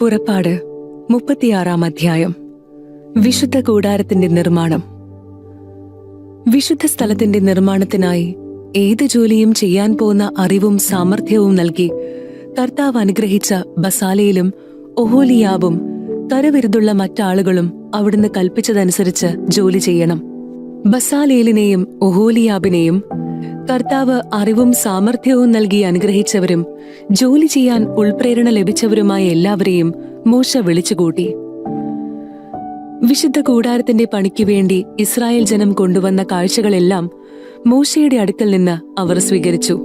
പുറപ്പാട് മുപ്പത്തിയാറാം അധ്യായം. വിശുദ്ധ കൂടാരത്തിന്റെ നിർമ്മാണം. വിശുദ്ധ സ്ഥലത്തിന്റെ നിർമ്മാണത്തിനായി ഏത് ജോലിയും ചെയ്യാൻ പോകുന്ന അറിവും സാമർഥ്യവും നൽകി കർത്താവ് അനുഗ്രഹിച്ച ബസാലയിലും ഒഹോലിയാബും കരവിരുതുള്ള മറ്റാളുകളും അവിടുന്ന് കൽപ്പിച്ചതനുസരിച്ച് ജോലി ചെയ്യണം. ബസാലേലിനെയും ഒഹോലിയാബിനെയും കർത്താവ് അറിവും സാമർഥ്യവും നൽകി അനുഗ്രഹിച്ചവരും ജോലി ചെയ്യാൻ ഉൾപ്രേരണ ലഭിച്ചവരുമായ എല്ലാവരെയും മോശ വിളിച്ചുകൂട്ടി. വിശുദ്ധ കൂടാരത്തിന്റെ പണിക്ക് വേണ്ടി ഇസ്രായേൽ ജനം കൊണ്ടുവന്ന കാഴ്ചകളെല്ലാം മോശയുടെ അടുക്കൽ നിന്ന് അവർ സ്വീകരിച്ചു.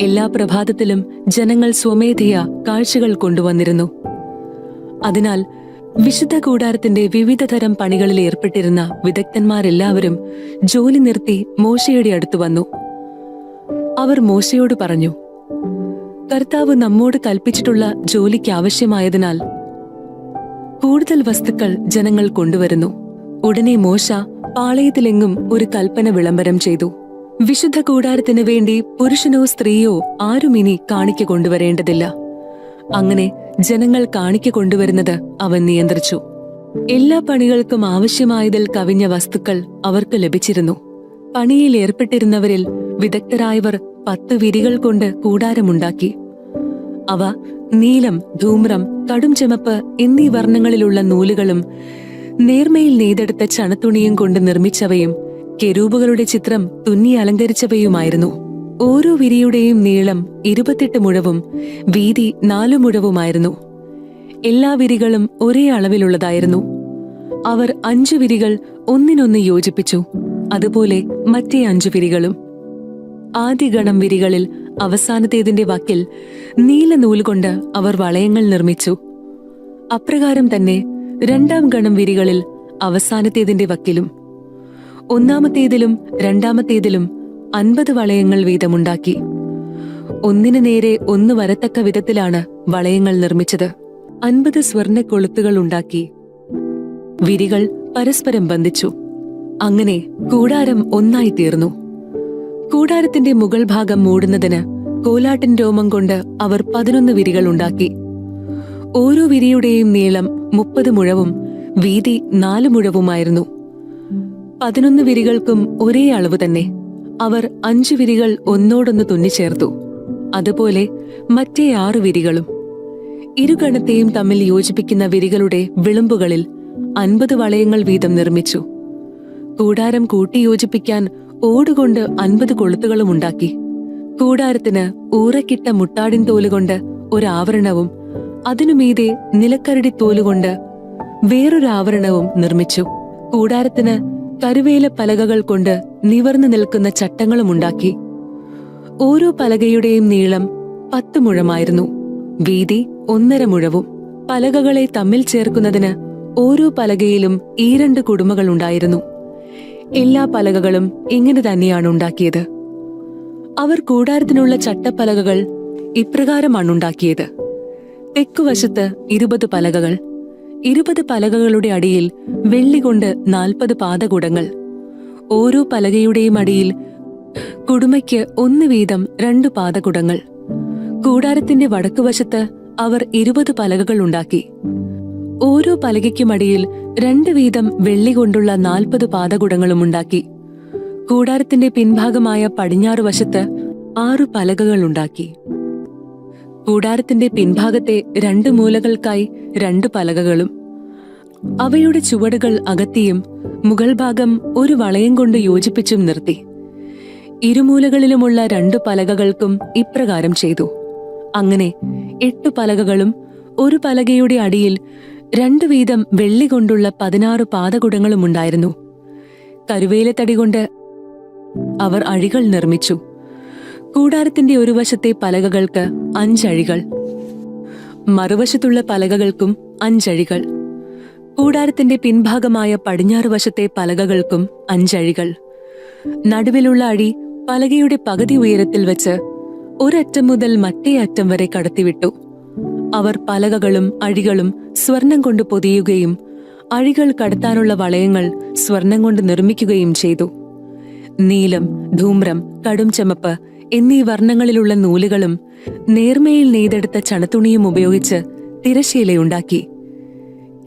എല്ലാ പ്രഭാതത്തിലും ജനങ്ങൾ സ്വമേധയാ കാഴ്ചകൾ കൊണ്ടുവന്നിരുന്നു. അതിനാൽ വിശുദ്ധ കൂടാരത്തിന്റെ വിവിധ തരം പണികളിൽ ഏർപ്പെട്ടിരുന്ന വിദഗ്ധന്മാരെല്ലാവരും ജോലി നിർത്തി മോശയുടെ അടുത്തു വന്നു. അവർ മോശയോട് പറഞ്ഞു കർത്താവ് നമ്മോട് കൽപ്പിച്ചിട്ടുള്ള ജോലിക്ക് ആവശ്യമായതിനാൽ കൂടുതൽ വസ്തുക്കൾ ജനങ്ങൾ കൊണ്ടുവരുന്നു. ഉടനെ മോശ പാളയത്തിലെങ്ങും ഒരു കൽപ്പന വിളംബരം ചെയ്തു. വിശുദ്ധ കൂടാരത്തിനു വേണ്ടി പുരുഷനോ സ്ത്രീയോ ആരും ഇനി കാണിക്ക കൊണ്ടുവരേണ്ടതില്ല. അങ്ങനെ ജനങ്ങൾ കാണിക്ക കൊണ്ടുവരുന്നത് അവൻ നിയന്ത്രിച്ചു. എല്ലാ പണികൾക്കും ആവശ്യമായതിൽ കവിഞ്ഞ വസ്തുക്കൾ അവർക്ക് ലഭിച്ചിരുന്നു. പണിയിൽ ഏർപ്പെട്ടിരുന്നവരിൽ വിദഗ്ധരായവർ പത്ത് വിരികൾ കൊണ്ട് കൂടാരമുണ്ടാക്കി. അവ നീലം ധൂമ്രം കടും ചുമപ്പ് എന്നീ വർണങ്ങളിലുള്ള നൂലുകളും നേർമയിൽ നെയ്തെടുത്ത ചണത്തുണിയും കൊണ്ട് നിർമ്മിച്ചവയും കെരൂപുകളുടെ ചിത്രം തുന്നി അലങ്കരിച്ചവയുമായിരുന്നു. ഓരോ വിരിയുടെയും നീളം ഇരുപത്തെട്ട് മുഴവും വീതി നാലു മുഴവുമായിരുന്നു. എല്ലാ വിരികളും ഒരേ അളവിലുള്ളതായിരുന്നു. അവർ അഞ്ചു വിരികൾ ഒന്നിനൊന്ന് യോജിപ്പിച്ചു അതുപോലെ മറ്റേ അഞ്ചു വിരികളും. ആദ്യ ഗണം വിരികളിൽ അവസാനത്തേതിന്റെ വക്കിൽ നീല നൂലുകൊണ്ട് അവർ വളയങ്ങൾ നിർമ്മിച്ചു. അപ്രകാരം തന്നെ രണ്ടാം ഗണം വിരികളിൽ അവസാനത്തേതിന്റെ വക്കിലും ഒന്നാമത്തേതിലും രണ്ടാമത്തേതിലും അൻപത് വളയങ്ങൾ വീതമുണ്ടാക്കി. ഒന്നിനു നേരെ ഒന്ന് വരത്തക്ക വിധത്തിലാണ് വളയങ്ങൾ നിർമ്മിച്ചത്. അൻപത് സ്വർണ കൊളുത്തുകൾ ഉണ്ടാക്കി. വിരികൾ പരസ്പരം ബന്ധിച്ചു. അങ്ങനെ കൂടാരം ഒന്നായി തീർന്നു. കൂടാരത്തിന്റെ മുകൾ ഭാഗം മൂടുന്നതിന് കോലാട്ടിൻ രോമം കൊണ്ട് അവർ പതിനൊന്ന് വിരികൾ ഉണ്ടാക്കി. ഓരോ വിരിയുടെയും നീളം മുപ്പത് മുഴവും വീതി നാല് മുഴവുമായിരുന്നു. പതിനൊന്ന് വിരികൾക്കും ഒരേ അളവ് തന്നെ. അവർ അഞ്ചു വിരികൾ ഒന്നോടൊന്ന് തുന്നിച്ചേർത്തു. അതുപോലെ മറ്റേ ആറു വിരികളും. ഇരുഗണത്തെയും തമ്മിൽ യോജിപ്പിക്കുന്ന വിരികളുടെ വിളുമ്പുകളിൽ അൻപത് വളയങ്ങൾ വീതം നിർമ്മിച്ചു. കൂടാരം കൂട്ടിയോജിപ്പിക്കാൻ ഓടുകൊണ്ട് അൻപത് കൊളുത്തുകളും ഉണ്ടാക്കി. കൂടാരത്തിന് ഊറക്കിട്ട മുട്ടാടിൻ തോലുകൊണ്ട് ഒരാവരണവും അതിനുമീതെ നിലക്കരടി തോലുകൊണ്ട് വേറൊരു ആവരണവും നിർമ്മിച്ചു. കൂടാരത്തിന് കരുവേല പലകകൾ കൊണ്ട് നിവർന്നു നിൽക്കുന്ന ചട്ടങ്ങളുമുണ്ടാക്കി. ഓരോ പലകയുടെയും നീളം പത്ത് മുഴമായിരുന്നു. വീതി ഒന്നര മുഴവും. പലകകളെ തമ്മിൽ ചേർക്കുന്നതിന് ഓരോ പലകയിലും ഈ രണ്ട് കുടുമകൾ ഉണ്ടായിരുന്നു. എല്ലാ പലകകളും ഇങ്ങനെ തന്നെയാണ് ഉണ്ടാക്കിയത്. അവർ കൂടാരത്തിനുള്ള ചട്ടപ്പലകകൾ ഇപ്രകാരമാണ് ഉണ്ടാക്കിയത്. തെക്കുവശത്ത് ഇരുപത് പലകകൾ ഇരുപത് പലകകളുടെ അടിയിൽ വെള്ളി കൊണ്ട് നാൽപ്പത് പാതകുടങ്ങൾ. ഓരോ പലകയുടെയും അടിയിൽ കുടുമയ്ക്ക് ഒന്ന് വീതം രണ്ടു പാതകുടങ്ങൾ. കൂടാരത്തിന്റെ വടക്കുവശത്ത് അവർ ഇരുപത് പലകകൾ ഉണ്ടാക്കി. ഓരോ പലകയ്ക്കുമടിയിൽ രണ്ട് വീതം വെള്ളി കൊണ്ടുള്ള നാൽപ്പത് പാതകുടങ്ങളും ഉണ്ടാക്കി. കൂടാരത്തിന്റെ പിൻഭാഗമായ പടിഞ്ഞാറ് വശത്ത് ആറു പലകകൾ ഉണ്ടാക്കി. കൂടാരത്തിന്റെ പിൻഭാഗത്തെ രണ്ട് മൂലകൾക്കായി രണ്ട് പലകകളും. അവയുടെ ചുവടുകൾ അകത്തിയും മുകൾ ഭാഗം ഒരു വളയം കൊണ്ട് യോജിപ്പിച്ചും നിർത്തി. ഇരുമൂലകളിലുമുള്ള രണ്ടു പലകകൾക്കും ഇപ്രകാരം ചെയ്തു. അങ്ങനെ എട്ടു പലകകളും ഒരു പലകയുടെ അടിയിൽ രണ്ടു വീതം വെള്ളി കൊണ്ടുള്ള പതിനാറ് പാതകുടങ്ങളും ഉണ്ടായിരുന്നു കരുവേലത്തടി കൊണ്ട് അവർ അഴികൾ നിർമ്മിച്ചു. കൂടാരത്തിന്റെ ഒരു വശത്തെ പലകകൾക്ക് അഞ്ചഴികൾ. മറുവശത്തുള്ള പലകകൾക്കും അഞ്ചഴികൾ. കൂടാരത്തിന്റെ പിൻഭാഗമായ പടിഞ്ഞാറ് വശത്തെ പലകകൾക്കും അഞ്ചഴികൾ. നടുവിലുള്ള അഴി പലകയുടെ പകുതി ഉയരത്തിൽ വെച്ച് ഒരറ്റം മുതൽ മറ്റേ അറ്റം വരെ കടത്തിവിട്ടു. അവർ പലകകളും അഴികളും സ്വർണം കൊണ്ട് പൊതിയുകയും അഴികൾ കടത്താനുള്ള വളയങ്ങൾ സ്വർണം കൊണ്ട് നിർമ്മിക്കുകയും ചെയ്തു. നീലം ധൂമ്രം കടും ചമപ്പ് എന്നീ വർണങ്ങളിലുള്ള നൂലുകളും നേർമയിൽ നെയ്തെടുത്ത ചണത്തുണിയും ഉപയോഗിച്ച് തിരശീലയുണ്ടാക്കി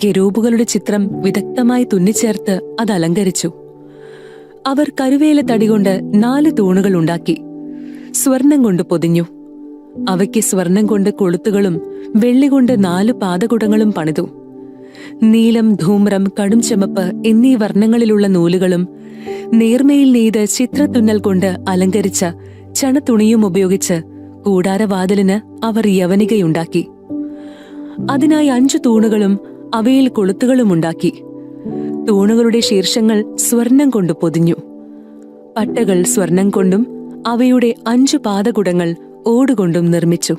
കെരൂപുകളുടെ ചിത്രം വിദഗ്ധമായി തുന്നിച്ചേർത്ത് അത് അലങ്കരിച്ചു. അവർ കരുവേല തടികൊണ്ട് നാല് തൂണുകൾ ഉണ്ടാക്കി. സ്വർണം കൊണ്ട് പൊതിഞ്ഞു. അവയ്ക്ക് സ്വർണം കൊണ്ട് കൊളുത്തുകളും വെള്ളി കൊണ്ട് നാല് പാദകുടങ്ങളും പണിതു. നീലം ധൂമ്രം കടും ചുമപ്പ് എന്നീ വർണങ്ങളിലുള്ള നൂലുകളും നേർമയിൽ നെയ്ത് ചിത്രത്തുന്നൽ കൊണ്ട് അലങ്കരിച്ച ചണത്തുണിയും ഉപയോഗിച്ച് കൂടാരവാതിലിന് അവർ യവനികയുണ്ടാക്കി. അതിനായി അഞ്ചു തൂണുകളും അവയിൽ കൊളുത്തുകളും ഉണ്ടാക്കി തൂണുകളുടെ ശീർഷങ്ങൾ സ്വർണം കൊണ്ട് പൊതിഞ്ഞു. പട്ടകൾ സ്വർണം കൊണ്ടും അവയുടെ അഞ്ചു പാദകുടങ്ങൾ ഓടുകൊണ്ടും നിർമ്മിച്ചു.